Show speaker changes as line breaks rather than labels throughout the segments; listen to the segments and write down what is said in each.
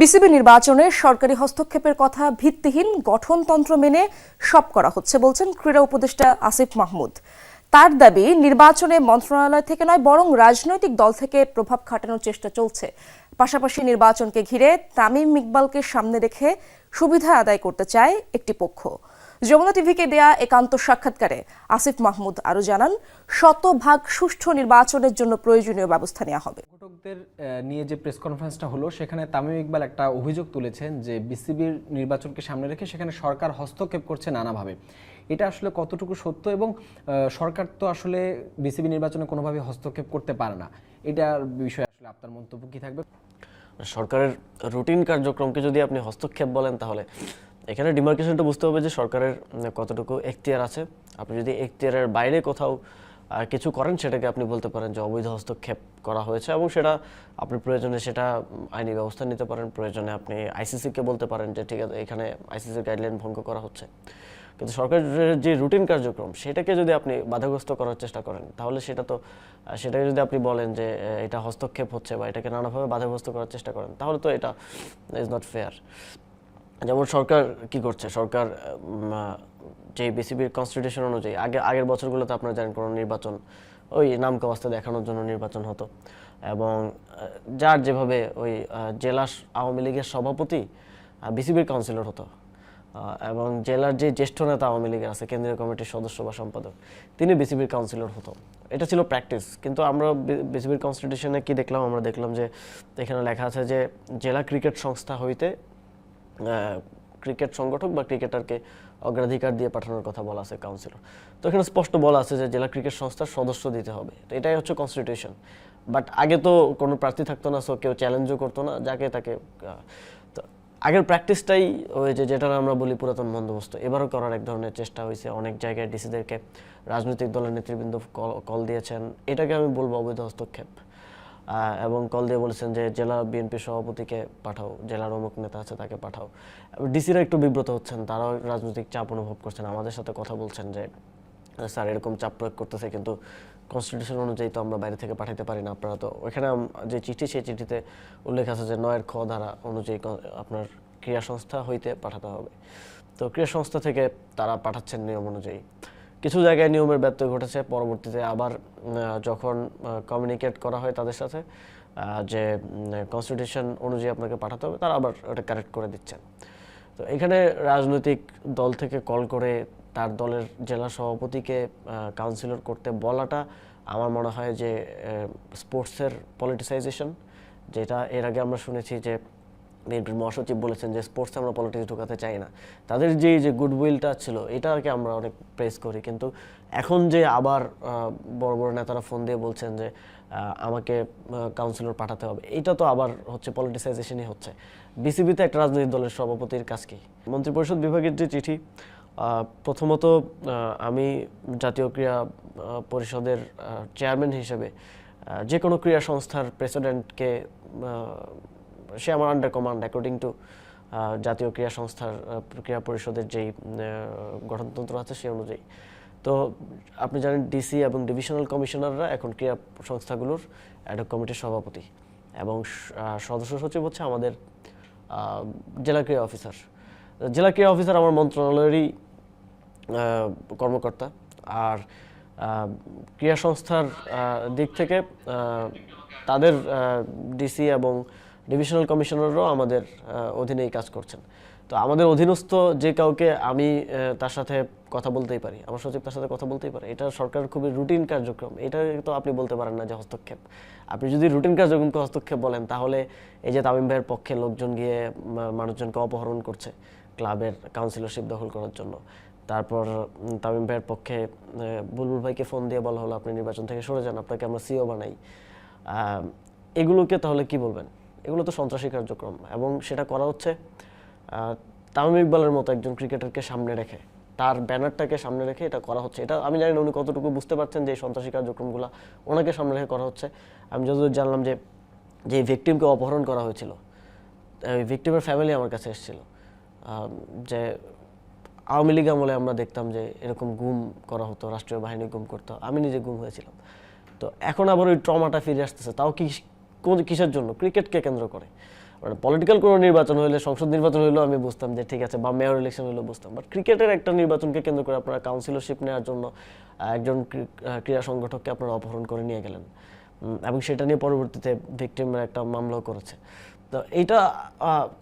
BCB নির্বাচনে সরকারি হস্তক্ষেপের কথা ভিত্তিহীন গঠনতন্ত্র মেনে সব করা হচ্ছে বলছেন ক্রীড়া উপদেষ্টা আসিফ মাহমুদ। তার দাবি, নির্বাচনে মন্ত্রণালয় থেকে নয়, বরং রাজনৈতিক দল থেকে প্রভাব খাটানোর চেষ্টা চলছে। পাশাপাশি নির্বাচনকে ঘিরে তামিম ইকবালকে সামনে রেখে সুবিধা আদায় করতে চায় একটি পক্ষ। যমুনা টিভিকে দেয়া একান্ত সাক্ষাৎকারে আসিফ মাহমুদ আরও জানান শতভাগ সুষ্ঠু নির্বাচনের জন্য প্রয়োজনীয় ব্যবস্থা নেওয়া হবে।
আহ, নিয়ে যে প্রেস কনফারেন্সটা হলো সেখানে তামিম ইকবাল একটা অভিযোগ তুলেছেন যে বিসিবির নির্বাচনকে সামনে রেখে সেখানে সরকার হস্তক্ষেপ করছে নানাভাবে। এটা আসলে কতটুকু সত্য এবং আহ, সরকার তো আসলে বিসিবি নির্বাচনে কোনোভাবে হস্তক্ষেপ করতে পারে না? এটার বিষয়ে আসলে আপনার মন্তব্য কি থাকবে?
সরকারের রুটিন কার্যক্রমকে যদি আপনি হস্তক্ষেপ বলেন তাহলে এখানে ডিমার্কেশনটা বুঝতে হবে যে সরকারের কতটুকু এখতিয়ার আছে। আপনি যদি এখতিয়ারের বাইরে কোথাও আহ, কিছু করেন সেটাকে আপনি বলতে পারেন যে অবৈধ হস্তক্ষেপ করা হয়েছে এবং সেটা আপনি প্রয়োজনে সেটা আইনি ব্যবস্থা নিতে পারেন। প্রয়োজনে আপনি আইসিসিকে বলতে পারেন যে ঠিক আছে এখানে আইসিসির গাইডলাইন ভঙ্গ করা হচ্ছে। কিন্তু সরকারের যে রুটিন কার্যক্রম সেটাকে যদি আপনি বাধাগ্রস্ত করার চেষ্টা করেন তাহলে সেটা তো সেটাকে যদি আপনি বলেন যে এটা হস্তক্ষেপ হচ্ছে বা এটাকে নানাভাবে বাধাগ্রস্ত করার চেষ্টা করেন তাহলে তো এটা ইজ নট ফেয়ার যেমন সরকার কি করছে? সরকার যে বিসিবির কনস্টিটিউশন অনুযায়ী আগে আগের বছরগুলোতে আপনারা জানেন কোনো নির্বাচন, ওই নামকে অবস্থা দেখানোর জন্য নির্বাচন হতো। এবং যার যেভাবে ওই জেলা আওয়ামী লীগের সভাপতি বিসিবির কাউন্সিলর হতো। এবং জেলার যে জ্যেষ্ঠ নেতা আওয়ামী লীগের আছে, কেন্দ্রীয় কমিটির সদস্য বা সম্পাদক, তিনি বিসিবির কাউন্সিলর হতো। এটা ছিল প্র্যাকটিস কিন্তু আমরা বিসিবির কনস্টিটিউশনে কি দেখলাম? আমরা দেখলাম যে, এখানে লেখা আছে যে, জেলা ক্রিকেট সংস্থা হইতে ক্রিকেট সংগঠক বা ক্রিকেটারকে অগ্রাধিকার দিয়ে পাঠানোর কথা বলা আছে কাউন্সিলর তো এখানে স্পষ্ট বলা আছে যে জেলা ক্রিকেট সংস্থার সদস্য দিতে হবে। তো এটাই হচ্ছে কনস্টিটিউশন বাট আগে তো কোনো প্রার্থী থাকতো না সো কেউ চ্যালেঞ্জও করতো না, যাকে তাকে তো আগের প্র্যাকটিসটাই যে যেটা আমরা বলি পুরাতন বন্দোবস্ত। এবারও করার এক ধরনের চেষ্টা হয়েছে। অনেক জায়গায় ডিসিদেরকে রাজনৈতিক দলের নেতৃবৃন্দ কল- দিয়েছেন। এটাকে আমি বলব অবৈধ হস্তক্ষেপ। এবং কল দিয়ে বলেছেন যে জেলা বিএনপি সভাপতিকে পাঠাও জেলার অমুক নেতা আছে তাকে পাঠাও। ডিসিরা একটু বিব্রত হচ্ছেন, তারাও রাজনৈতিক চাপ অনুভব করছেন, আমাদের সাথে কথা বলছেন যে, স্যার এরকম চাপ প্রয়োগ করতেছে, কিন্তু কনস্টিটিউশন অনুযায়ী তো আমরা বাইরে থেকে পাঠাতে পারি না আপনারা তো। ওইখানে যে চিঠি, সেই চিঠিতে উল্লেখ আছে যে নয়ের খ ধারা অনুযায়ী আপনার ক্রিয়া সংস্থা হইতে পাঠাতে হবে। তো ক্রিয়া সংস্থা থেকে তারা পাঠাচ্ছেন নিয়ম অনুযায়ী। কিছু জায়গায় নিয়মের ব্যত্যয় ঘটেছে, পরবর্তীতে আবার যখন কমিউনিকেট করা হয় তাদের সাথে যে কনস্টিটিউশন অনুযায়ী আপনাকে পাঠাতে হবে, তারা আবার ওটা কারেক্ট করে দিচ্ছেন। তো এখানে রাজনৈতিক দল থেকে কল করে তার দলের জেলা সভাপতিকে কাউন্সিলর করতে বলাটা আমার মনে হয় যে স্পোর্টসের পলিটিসাইজেশন যেটা এর আগে আমরা শুনেছি যে বিএনপির মহাসচিব বলেছেন যে স্পোর্টসে আমরা পলিটিক্স ঢোকাতে চাই না। তাদের যে যে গুডউইলটা ছিল এটাকে আমরা অনেক প্রেস করি। কিন্তু এখন যে আবার বড় বড় নেতারা ফোন দিয়ে বলছেন যে আমাকে কাউন্সিলর পাঠাতে হবে, এটা তো আবার হচ্ছে পলিটিসাইজেশনই হচ্ছে। বিসিবিতে একটা রাজনৈতিক দলের সভাপতির কাজ কি? মন্ত্রিপরিষদ বিভাগের যে চিঠি প্রথমত আমি জাতীয় ক্রীড়া পরিষদের চেয়ারম্যান হিসেবে যে কোনো ক্রীড়া সংস্থার প্রেসিডেন্টকে সে আমার আন্ডার কমান্ড অ্যাকর্ডিং টু জাতীয় ক্রীড়া সংস্থার ক্রীড়া পরিষদের যেই গঠনতন্ত্র আছে সেই অনুযায়ী। তো আপনি জানেন ডিসি এবং ডিভিশনাল কমিশনাররা এখন ক্রীড়া সংস্থাগুলোর অ্যাডক কমিটির সভাপতি। এবং সদস্য সচিব হচ্ছে আমাদের জেলা ক্রীড়া অফিসার জেলা ক্রীড়া অফিসার আমার মন্ত্রণালয়েরই কর্মকর্তা। আর ক্রীড়া সংস্থার দিক থেকে তাদের ডিসি এবং ডিভিশনাল কমিশনাররাও আমাদের অধীনেই কাজ করছেন। তো আমাদের অধীনস্থ যে কাউকে আমি তার সাথে কথা বলতেই পারি, আমার সচিব তার সাথে কথা বলতেই পারে, এটা সরকারের খুবই রুটিন কার্যক্রম। এটা তো আপনি বলতে পারেন না যে হস্তক্ষেপ। আপনি যদি রুটিন কার্যক্রমকে হস্তক্ষেপ বলেন, তাহলে এই যে তামিম ভাইয়ের পক্ষে লোকজন গিয়ে মানুষজনকে অপহরণ করছে ক্লাবের কাউন্সিলরশিপ দখল করার জন্য। তারপর তামিম ভাইয়ের পক্ষে বুলবুল ভাইকে ফোন দিয়ে বলা হলো, আপনি নির্বাচন থেকে সরে যান, আপনাকে আমরা সিও বানাই। এগুলোকে তাহলে কি বলবেন? এগুলো তো সন্ত্রাসী কার্যক্রম এবং সেটা করা হচ্ছে তামিম ইকবালের মতো একজন ক্রিকেটারকে সামনে রেখে, তার ব্যানারটাকে সামনে রেখে এটা করা হচ্ছে। এটা আমি জানি না উনি কতটুকু বুঝতে পারছেন যে এই সন্ত্রাসী কার্যক্রমগুলো ওনাকে সামনে রেখে করা হচ্ছে। আমি যতদূর জানলাম যে যে ভিকটিমকে অপহরণ করা হয়েছিল ভিকটিমের ফ্যামিলি আমার কাছে এসেছিল যে আওয়ামী লীগ আমলে আমরা দেখতাম যে এরকম গুম করা হতো, রাষ্ট্রীয় বাহিনী গুম করতো। আমি নিজে গুম হয়েছিলাম। তো এখন আবার ওই ট্রমাটা ফিরে আসতেছে। তাও কি কোন কিসের জন্য? ক্রিকেটকে কেন্দ্র করে। মানে পলিটিক্যাল কোনো নির্বাচন হলে সংসদ নির্বাচন হলেও আমি বুঝতাম যে ঠিক আছে, বা মেয়র ইলেকশন হলেও বুঝতাম। বাট ক্রিকেটের একটা নির্বাচনকে কেন্দ্র করে আপনারা কাউন্সিলরশিপ নেওয়ার জন্য একজন ক্রীড়া সংগঠককে আপনারা অপহরণ করে নিয়ে গেলেন। এবং সেটা নিয়ে পরবর্তীতে ভিকটিমের একটা মামলাও করেছে। তো এইটা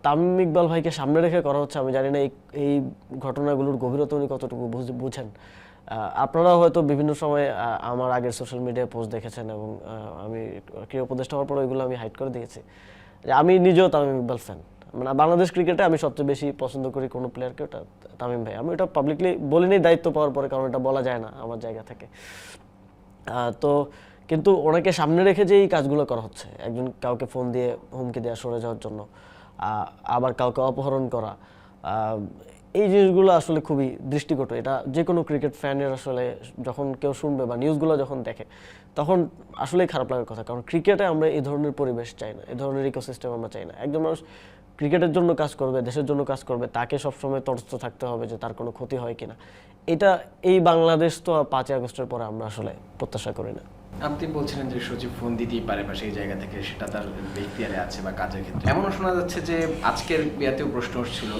তামিম ইকবাল ভাইকে সামনে রেখে করা হচ্ছে। আমি জানি না এই এই ঘটনাগুলোর গভীরতা উনি কতটুকু বুঝেন। আপনারা হয়তো বিভিন্ন সময় আমার আগের সোশ্যাল মিডিয়ায় পোস্ট দেখেছেন এবং আমি ক্রীড়া উপদেষ্টা হওয়ার পর ওইগুলো আমি হাইড করে দিয়েছি। আমি নিজেও তামিম ইকবাল ফ্যান মানে বাংলাদেশ ক্রিকেটে আমি সবচেয়ে বেশি পছন্দ করি কোনো প্লেয়ারকে ওটা তামিম ভাই। আমি ওটা পাবলিকলি বলিনি, দায়িত্ব পাওয়ার পরে, কারণ এটা বলা যায় না আমার জায়গা থেকে। তো কিন্তু ওনাকে সামনে রেখে যে এই কাজগুলো করা হচ্ছে, একজন কাউকে ফোন দিয়ে হুমকি দেওয়া সরে যাওয়ার জন্য আবার কাউকে অপহরণ করা এই জিনিসগুলো আসলে খুবই দৃষ্টিকটু। এটা যে কোনো ক্রিকেট ফ্যানের আসলে যখন কেউ শুনবে বা নিউজগুলো যখন দেখে, তখন আসলেই খারাপ লাগার কথা। কারণ ক্রিকেটে আমরা এই ধরনের পরিবেশ চাই না, এই ধরনের ইকোসিস্টেম আমরা চাই না। একজন মানুষ ক্রিকেটের জন্য কাজ করবে, দেশের জন্য কাজ করবে, তাকে সবসময় তটস্থ থাকতে হবে যে তার কোনো ক্ষতি হয় কিনা। এটা এই বাংলাদেশ তো পাঁচই আগস্টের পরে আমরা আসলে প্রত্যাশা করি না।
আপনি বলছিলেন যে সচিব ফোন দিতেই পারে বা সেই জায়গা থেকে সেটা তার ব্যক্তিয়ারে আছে বা কাজের ক্ষেত্রে। এমনও শোনা যাচ্ছে যে আজকের বিয়াতেও প্রশ্ন উঠছিল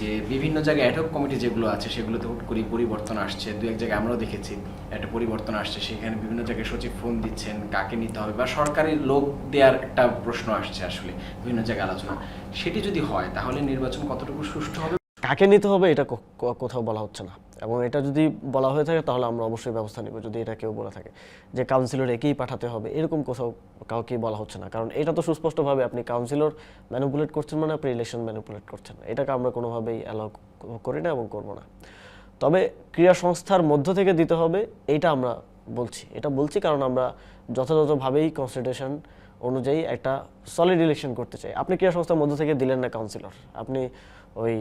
যে বিভিন্ন জায়গায় অ্যাডহক কমিটি যেগুলো আছে সেগুলোতে হুট করে পরিবর্তন আসছে। দু এক জায়গায় আমরাও দেখেছি একটা পরিবর্তন আসছে। সেখানে বিভিন্ন জায়গায় সচিব ফোন দিচ্ছেন, কাকে নিতে হবে বা সরকারি লোক দেওয়ার একটা প্রশ্ন আসছে আসলে বিভিন্ন জায়গায় আলোচনা। সেটি যদি হয় তাহলে নির্বাচন কতটুকু সুষ্ঠু হবে?
কাকে নিতে হবে এটা কোথাও বলা হচ্ছে না। এবং এটা যদি বলা হয়ে থাকে তাহলে আমরা অবশ্যই ব্যবস্থা নিব যদি এটা কেউ বলে থাকে। যে কাউন্সিলর একেই পাঠাতে হবে, এরকম কোথাও কাউকে বলা হচ্ছে না। কারণ এটা তো সুস্পষ্টভাবে আপনি কাউন্সিলর ম্যানুপুলেট করছেন মানে আপনি ইলেকশন ম্যানুপুলেট করছেন। এটাকে আমরা কোনোভাবেই অ্যালাউ করি না এবং করব না। তবে ক্রীড়া সংস্থার মধ্য থেকে দিতে হবে, এটা আমরা বলছি। এটা বলছি কারণ আমরা যথাযথভাবেই কনস্টিটিউশন অনুযায়ী একটা সলিড ইলেকশন করতে চাই। আপনি ক্রীড়া সংস্থার মধ্য থেকে দিলেন না কাউন্সিলর আপনি ওই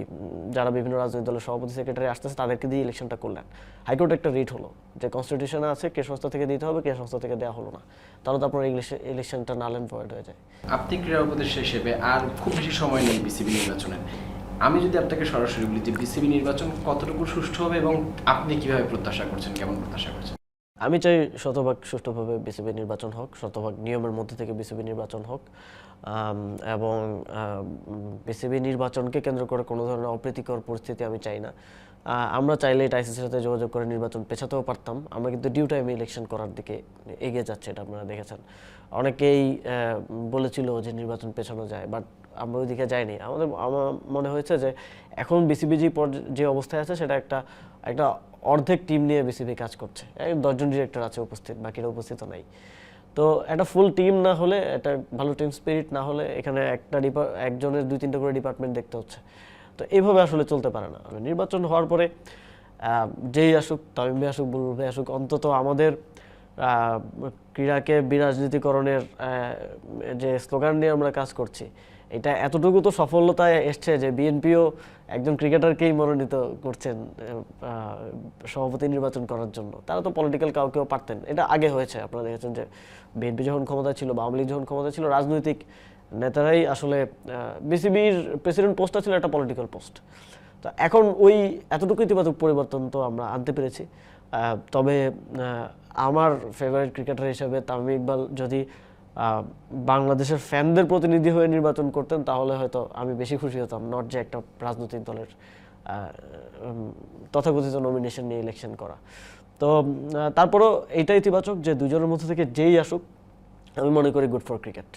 যারা বিভিন্ন রাজনৈতিক দলের সভাপতি সেক্রেটারি আসতেছে, তাদেরকে দিয়ে ইলেকশনটা করলেন। হাইকোর্টে একটা রিট হলো যে কনস্টিটিউশনে আছে ক্রীড়া সংস্থা থেকে দিতে হবে ক্রীড়া সংস্থা থেকে দেওয়া হলো না। তাহলে তো আপনার ইলেকশনটা নাল অ্যান্ড ভয়েড হয়ে যায়।
আপনি ক্রীড়া উপদেষ্টা হিসেবে আর খুব বেশি সময় নেই বিসিবি নির্বাচনের আমি যদি আপনাকে সরাসরি বলি যে বিসিবি নির্বাচন কতটুকু সুষ্ঠু হবে এবং আপনি কীভাবে প্রত্যাশা করছেন, কেমন প্রত্যাশা করছেন?
আমি চাই শতভাগ সুষ্ঠুভাবে বিসিবি নির্বাচন হোক, শতভাগ নিয়মের মধ্যে থেকে বিসিবি নির্বাচন হোক এবং বিসিবি নির্বাচনকে কেন্দ্র করে কোনো ধরনের অপ্রীতিকর পরিস্থিতি আমি চাই না। আমরা চাইলে এটা আইসিসির সাথে যোগাযোগ করে নির্বাচন পেছাতেও পারতাম। আমরা কিন্তু ডিউ টাইমে ইলেকশন করার দিকে এগিয়ে যাচ্ছে, এটা আপনারা দেখেছেন। অনেকেই বলেছিল যে নির্বাচন পেছানো যায় বাট আমরা ওই দিকে যাইনি। আমাদের, আমার মনে হয়েছে যে এখন বিসিবি যে অবস্থায় আছে, সেটা একটা একটা অর্ধেক টিম নিয়ে বিসিবি কাজ করছে। দশজন ডিরেক্টর আছে উপস্থিত, বাকিরা উপস্থিত নাই। তো একটা ফুল টিম না হলে, একটা ভালো টিম স্পিরিট না হলে, এখানে একটা ডিপা একজনের দুই তিনটা করে ডিপার্টমেন্ট দেখতে হচ্ছে। তো এইভাবে আসলে চলতে পারে না। নির্বাচন হওয়ার পরে যেই আসুক, তামিম আসুক, বুলবুল ভাই আসুক, অন্তত আমাদের ক্রীড়াকে বিরাজনীতিকরণের যে স্লোগান নিয়ে আমরা কাজ করছি এটা এতটুকু তো সফলতায় এসছে যে বিএনপিও একজন ক্রিকেটারকেই মনোনীত করছেন সভাপতি নির্বাচন করার জন্য। তারা তো পলিটিক্যাল কাউকেও পারতেন। এটা আগে হয়েছে। আপনারা দেখেছেন যে বিএনপি যখন ক্ষমতা ছিল বা আওয়ামী লীগ যখন ক্ষমতা ছিল, রাজনৈতিক নেতারাই আসলে বিসিবির প্রেসিডেন্ট পোস্টটা ছিল একটা পলিটিক্যাল পোস্ট তো এখন ওই এতটুকু ইতিবাচক পরিবর্তন তো আমরা আনতে পেরেছি। তবে আমার ফেভারিট ক্রিকেটার হিসেবে তামিম ইকবাল যদি বাংলাদেশের ফ্যানদের প্রতিনিধি হয়ে নির্বাচন করতেন, তাহলে হয়তো আমি বেশি খুশি হতাম। নট যে একটা রাজনৈতিক দলের তথাকথিত নমিনেশন নিয়ে ইলেকশন করা। তো তারপরও এইটা ইতিবাচক যে দুজনের মধ্যে থেকে যেই আসুক, আমি মনে করি গুড ফর ক্রিকেট